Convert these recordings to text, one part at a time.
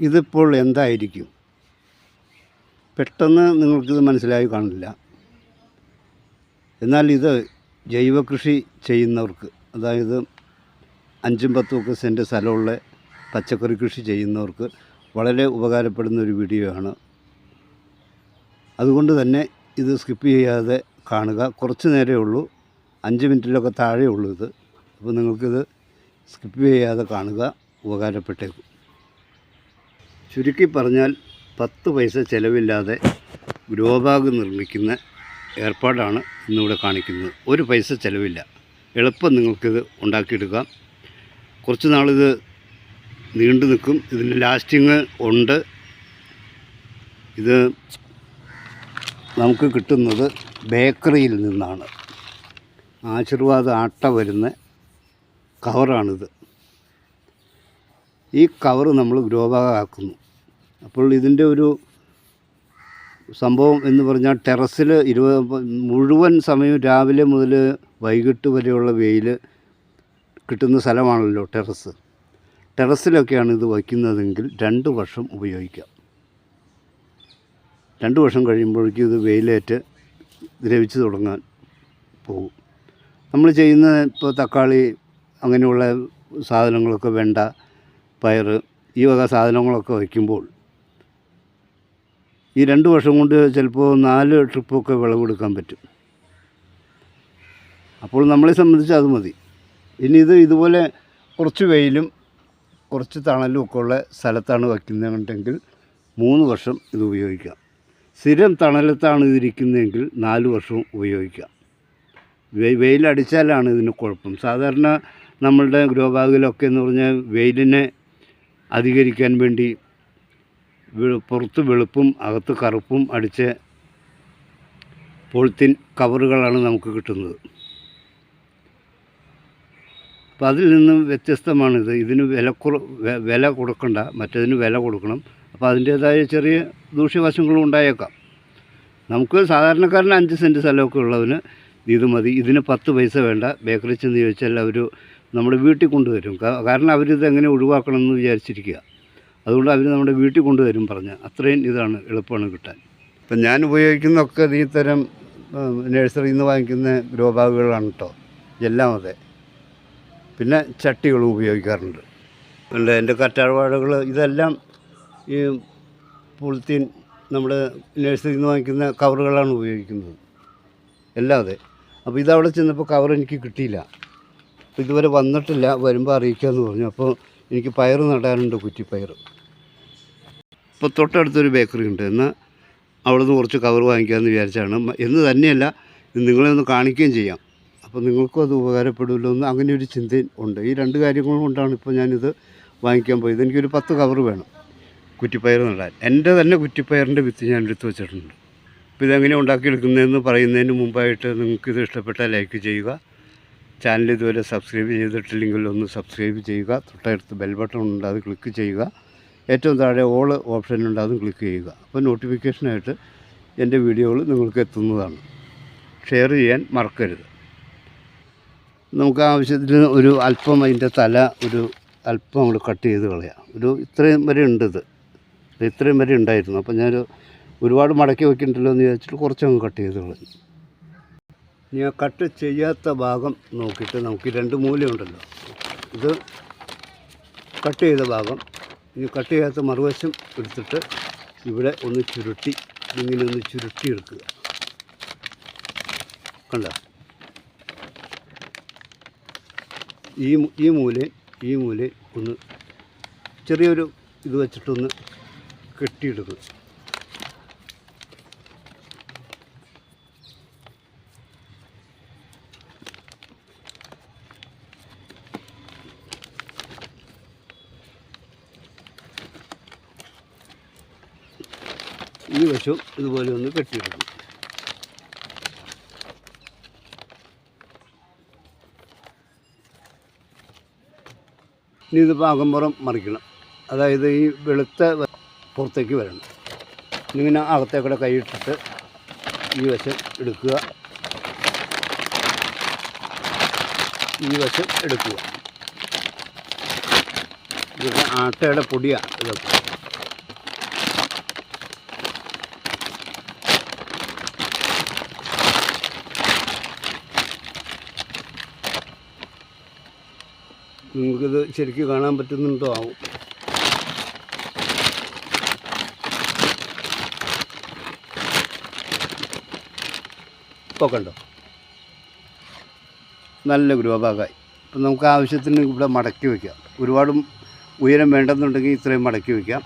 ഇതിപ്പോൾ എന്തായിരിക്കും? പെട്ടെന്ന് നിങ്ങൾക്കിത് മനസ്സിലായി കാണില്ല. എന്നാൽ ഇത് ജൈവകൃഷി ചെയ്യുന്നവർക്ക് അതായത് അഞ്ചും പത്തും ഒക്കെ സെന്റ് സ്ഥലമുള്ള പച്ചക്കറി കൃഷി ചെയ്യുന്നവർക്ക് വളരെ ഉപകാരപ്പെടുന്ന ഒരു വീഡിയോ ആണ്. അതുകൊണ്ട് തന്നെ ഇത് സ്കിപ്പ് ചെയ്യാതെ കാണുക. കുറച്ച് നേരമേ ഉള്ളൂ. അഞ്ച് മിനിറ്റിലൊക്കെ താഴെ ഉള്ളൂ ഇത്. അപ്പോൾ നിങ്ങൾക്കിത് സ്കിപ്പ് ചെയ്യാതെ കാണുക. ഉപകാരപ്പെട്ടേക്കും. ചുരുക്കി പറഞ്ഞാൽ പത്ത് പൈസ ചിലവില്ലാതെ ഗ്രോ ബാഗ് നിർമ്മിക്കുന്ന ഏർപ്പാടാണ് ഇന്നിവിടെ കാണിക്കുന്നത്. ഒരു പൈസ ചിലവില്ല. എളുപ്പം നിങ്ങൾക്കിത് ഉണ്ടാക്കിയെടുക്കാം. കുറച്ച് നാളിത് നീണ്ടു നിൽക്കും. ഇതിന് ലാസ്റ്റിങ് ഉണ്ട്. ഇത് നമുക്ക് കിട്ടുന്നത് ബേക്കറിയിൽ നിന്നാണ്. ആശീർവാദ ആട്ട വരുന്ന കവറാണിത്. ഈ കവറ് നമ്മൾ ഗ്രോ ബാഗാക്കുന്നു അപ്പോൾ ഇതിന്റെ ഒരു സംഭവം എന്ന് പറഞ്ഞാൽ ടെറസിൽ ഇരുപത് മുഴുവൻ സമയം രാവിലെ മുതൽ വൈകിട്ട് വരെയുള്ള വെയിൽ കിട്ടുന്ന സ്ഥലമാണല്ലോ ടെറസ്. ടെറസിലൊക്കെയാണ് ഇത് വയ്ക്കുന്നതെങ്കിൽ രണ്ട് വർഷം ഉപയോഗിക്കാം. രണ്ട് വർഷം കഴിയുമ്പോഴേക്കും ഇത് വെയിലേറ്റ് ദ്രവിച്ച് തുടങ്ങാൻ പോകും. നമ്മൾ ചെയ്യുന്ന ഇപ്പോൾ തക്കാളി അങ്ങനെയുള്ള സാധനങ്ങളൊക്കെ വേണ്ട പയർ ഈ വക സാധനങ്ങളൊക്കെ വയ്ക്കുമ്പോൾ ഈ രണ്ട് വർഷം കൊണ്ട് ചിലപ്പോൾ നാല് ട്രിപ്പൊക്കെ വിളവെടുക്കാൻ പറ്റും. അപ്പോൾ നമ്മളെ സംബന്ധിച്ച് അത് മതി. ഇനി ഇത് ഇതുപോലെ കുറച്ച് വെയിലും കുറച്ച് തണലും ഒക്കെ ഉള്ള സ്ഥലത്താണ് വയ്ക്കുന്നതെങ്കിൽ മൂന്ന് വർഷം ഇത് ഉപയോഗിക്കാം സ്ഥിരം തണലത്താണ് ഇതിരിക്കുന്നതെങ്കിൽ നാല് വർഷവും ഉപയോഗിക്കാം വെയിലടിച്ചാലാണ് ഇതിന് കുഴപ്പം. സാധാരണ നമ്മളുടെ ഗ്രോബാഗിലൊക്കെ എന്ന് പറഞ്ഞാൽ വെയിലിനെ അധികരിക്കാൻ വേണ്ടി പുറത്ത് വെളുപ്പും അകത്ത് കറുപ്പും അടിച്ച് പോളിത്തീൻ കവറുകളാണ് നമുക്ക് കിട്ടുന്നത്. അപ്പോൾ അതിൽ നിന്നും വ്യത്യസ്തമാണിത്. ഇതിന് വില കുറ വില കൊടുക്കണ്ട. മറ്റേതിന് വില കൊടുക്കണം. അപ്പോൾ അതിന്റേതായ ചെറിയ ദൂഷ്യവശങ്ങളും ഉണ്ടായേക്കാം. നമുക്ക് സാധാരണക്കാരന് അഞ്ച് സെന്റ് സ്ഥലമൊക്കെ ഉള്ളവന് ഇത് മതി. ഇതിന് പത്ത് പൈസ വേണ്ട. ബേക്കറി ചെന്ന് ചോദിച്ചാൽ അവർ നമ്മുടെ വീട്ടിൽ കൊണ്ടുവരും. കാരണം അവരിത് എങ്ങനെ ഒഴിവാക്കണം എന്ന് വിചാരിച്ചിരിക്കുക. അതുകൊണ്ട് അവർ നമ്മുടെ വീട്ടിൽ കൊണ്ടുവരും പറഞ്ഞ്. അത്രയും ഇതാണ് എളുപ്പമാണ് കിട്ടാൻ. ഇപ്പം ഞാൻ ഉപയോഗിക്കുന്നതൊക്കെ ഈ തരം നഴ്സറിയിൽ നിന്ന് വാങ്ങിക്കുന്ന ഗ്രോ ബാഗുകളാണ് കേട്ടോ. എല്ലാം അതെ. പിന്നെ ചട്ടികളും ഉപയോഗിക്കാറുണ്ട്. ഉണ്ട് എന്റെ കറ്റാർവാഴകൾ ഇതെല്ലാം ഈ പുളിത്തീൻ നമ്മുടെ നഴ്സറിയിൽ നിന്ന് വാങ്ങിക്കുന്ന കവറുകളാണ് ഉപയോഗിക്കുന്നത്. എല്ലാം അതെ. അപ്പോൾ ഇതവിടെ ചെന്നപ്പോൾ കവർ എനിക്ക് കിട്ടിയില്ല ഇതുവരെ വന്നിട്ടില്ല. വരുമ്പോൾ അറിയിക്കാമെന്ന് പറഞ്ഞു. അപ്പോൾ എനിക്ക് പയർ നടാനുണ്ട് കുറ്റിപ്പയർ. ഇപ്പോൾ തൊട്ടടുത്തൊരു ബേക്കറി ഉണ്ട്. എന്നാൽ അവിടെ നിന്ന് കുറച്ച് കവർ വാങ്ങിക്കാമെന്ന് വിചാരിച്ചാണ്. എന്ന് തന്നെയല്ല നിങ്ങളെ ഒന്ന് കാണിക്കുകയും ചെയ്യാം. അപ്പോൾ നിങ്ങൾക്കും അത് ഉപകാരപ്പെടുമല്ലോ എന്ന് അങ്ങനെ ഒരു ചിന്ത ഉണ്ട്. ഈ രണ്ട് കാര്യങ്ങൾ കൊണ്ടാണ് ഇപ്പോൾ ഞാനിത് വാങ്ങിക്കാൻ പോയത്. എനിക്കൊരു പത്ത് കവർ വേണം കുറ്റിപ്പയർ നടാൻ. എന്റെ തന്നെ കുറ്റിപ്പയറിന്റെ വിത്ത് ഞാൻ എടുത്ത് വെച്ചിട്ടുണ്ട്. അപ്പോൾ ഇതെങ്ങനെ ഉണ്ടാക്കിയെടുക്കുന്നതെന്ന് പറയുന്നതിന് മുമ്പായിട്ട് നിങ്ങൾക്ക് ഇത് ഇഷ്ടപ്പെട്ടാൽ ലൈക്ക് ചെയ്യുക. ചാനൽ ഇതുവരെ സബ്സ്ക്രൈബ് ചെയ്തിട്ടില്ലെങ്കിൽ ഒന്ന് സബ്സ്ക്രൈബ് ചെയ്യുക തൊട്ടടുത്ത് ബെൽ ബട്ടൺ ഉണ്ട് അത് ക്ലിക്ക് ചെയ്യുക. ഏറ്റവും താഴെ ഓൾ ഓപ്ഷൻ ഉണ്ട് അതും ക്ലിക്ക് ചെയ്യുക. അപ്പോൾ നോട്ടിഫിക്കേഷനായിട്ട് എന്റെ വീഡിയോകൾ നിങ്ങൾക്ക് എത്തുന്നതാണ്. ഷെയർ ചെയ്യാൻ മറക്കരുത്. നമുക്ക് ആവശ്യത്തിന് ഒരു അല്പം അതിന്റെ തല ഒരു അല്പം നമ്മൾ കട്ട് ചെയ്ത് കളയാം. ഒരു ഇത്രയും വരെ ഉണ്ട് ഇത്. ഇത് ഇത്രയും വരെ ഉണ്ടായിരുന്നു. അപ്പോൾ ഞാനൊരു ഒരുപാട് മടക്കി വെക്കണ്ടല്ലോ എന്ന് വിചാരിച്ചിട്ട് കുറച്ചങ്ങ് കട്ട് ചെയ്ത് കളഞ്ഞു. ആ കട്ട് ചെയ്യാത്ത ഭാഗം നോക്കിയിട്ട് നമുക്ക് രണ്ട് മൂലയുണ്ടല്ലോ. ഇത് കട്ട് ചെയ്ത ഭാഗം ഇനി കട്ട് ചെയ്യാത്ത മറുവശം എടുത്തിട്ട് ഇവിടെ ഒന്ന് ചുരുട്ടി ഇങ്ങനെ ഒന്ന് ചുരുട്ടി എടുക്കുക കണ്ട? ഈ ഈ മൂല ഈ മൂലയും ഒന്ന് ചെറിയൊരു ഇത് വെച്ചിട്ടൊന്ന് കെട്ടിയെടുക്കുക. ഈ വശവും ഇതുപോലെ ഒന്ന് കെട്ടിയെടുക്കും ഇനി ഇത് പാകംപുറം മറിക്കണം. അതായത് ഈ വെളുത്ത പുറത്തേക്ക് വരണം. ഇങ്ങനെ അകത്തേക്കൂടെ കൈയിട്ടിട്ട് ഈ വശം എടുക്കുക. ഈ വശം എടുക്കുക. ഇത് ആട്ടയുടെ പൊടിയാണ് ഇതൊക്കെ. നിങ്ങൾക്കിത് ശരിക്കും കാണാൻ പറ്റുന്നുണ്ടോ ആവും. ഇപ്പോൾ കണ്ടോ? നല്ല ഗുരുവാഭാഗമായി. അപ്പം നമുക്ക് ആവശ്യത്തിന് ഇവിടെ മടക്കി വയ്ക്കാം ഒരുപാട് ഉയരം വേണ്ടെന്നുണ്ടെങ്കിൽ ഇത്രയും മടക്കി വയ്ക്കാം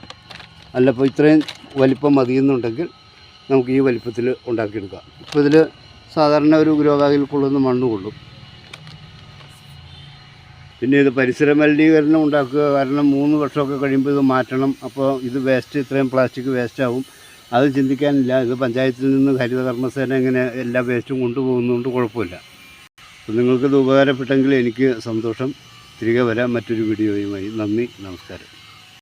അല്ല ഇപ്പോൾ ഇത്രയും വലിപ്പം മതിയെന്നുണ്ടെങ്കിൽ നമുക്ക് ഈ വലിപ്പത്തിൽ ഉണ്ടാക്കിയെടുക്കാം. ഇപ്പോൾ ഇതിൽ സാധാരണ ഒരു ഗ്രോ ബാഗിൽ കൊള്ളുന്ന മണ്ണ് കൊള്ളും പിന്നെ ഇത് പരിസര മലിനീകരണം ഉണ്ടാക്കുക കാരണം മൂന്ന് വർഷമൊക്കെ കഴിയുമ്പോൾ ഇത് മാറ്റണം. അപ്പോൾ ഇത് വേസ്റ്റ് ഇത്രയും പ്ലാസ്റ്റിക് വേസ്റ്റ് ആവും. അത് ചിന്തിക്കാനില്ല. ഇത് പഞ്ചായത്തിൽ നിന്ന് ഹരിത കർമ്മസേന ഇങ്ങനെ എല്ലാ വേസ്റ്റും കൊണ്ടുപോകുന്നതുകൊണ്ട് കുഴപ്പമില്ല. അപ്പോൾ നിങ്ങൾക്കിത് ഉപകാരപ്പെട്ടെങ്കിൽ എനിക്ക് സന്തോഷം. തിരികെ വരാം. മറ്റൊരു വീഡിയോയുമായി. നന്ദി. നമസ്കാരം.